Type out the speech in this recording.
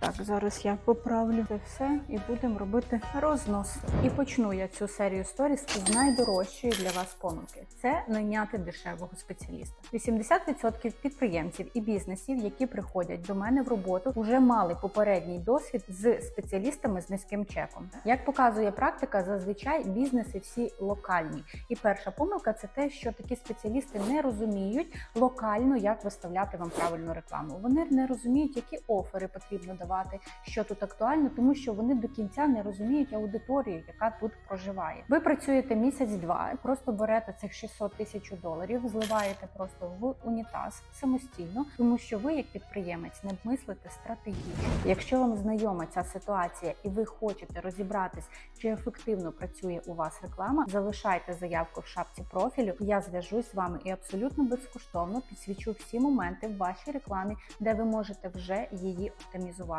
Так, зараз я поправлю це все і будемо робити рознос. І почну я цю серію сторіс з найдорожчої для вас помилки. Це найняти дешевого спеціаліста. 80% підприємців і бізнесів, які приходять до мене в роботу, вже мали попередній досвід з спеціалістами з низьким чеком. Як показує практика, зазвичай бізнеси всі локальні. І перша помилка це те, що такі спеціалісти не розуміють локально, як виставляти вам правильну рекламу. Вони не розуміють, які офери потрібно давати, що тут актуально, тому що вони до кінця не розуміють аудиторію, яка тут проживає. Ви працюєте місяць-два, просто берете цих 600 тисяч доларів, зливаєте просто в унітаз самостійно, тому що ви, як підприємець, не мислите стратегічно. Якщо вам знайома ця ситуація і ви хочете розібратись, чи ефективно працює у вас реклама, залишайте заявку в шапці профілю. Я зв'яжусь з вами і абсолютно безкоштовно підсвічу всі моменти в вашій рекламі, де ви можете вже її оптимізувати.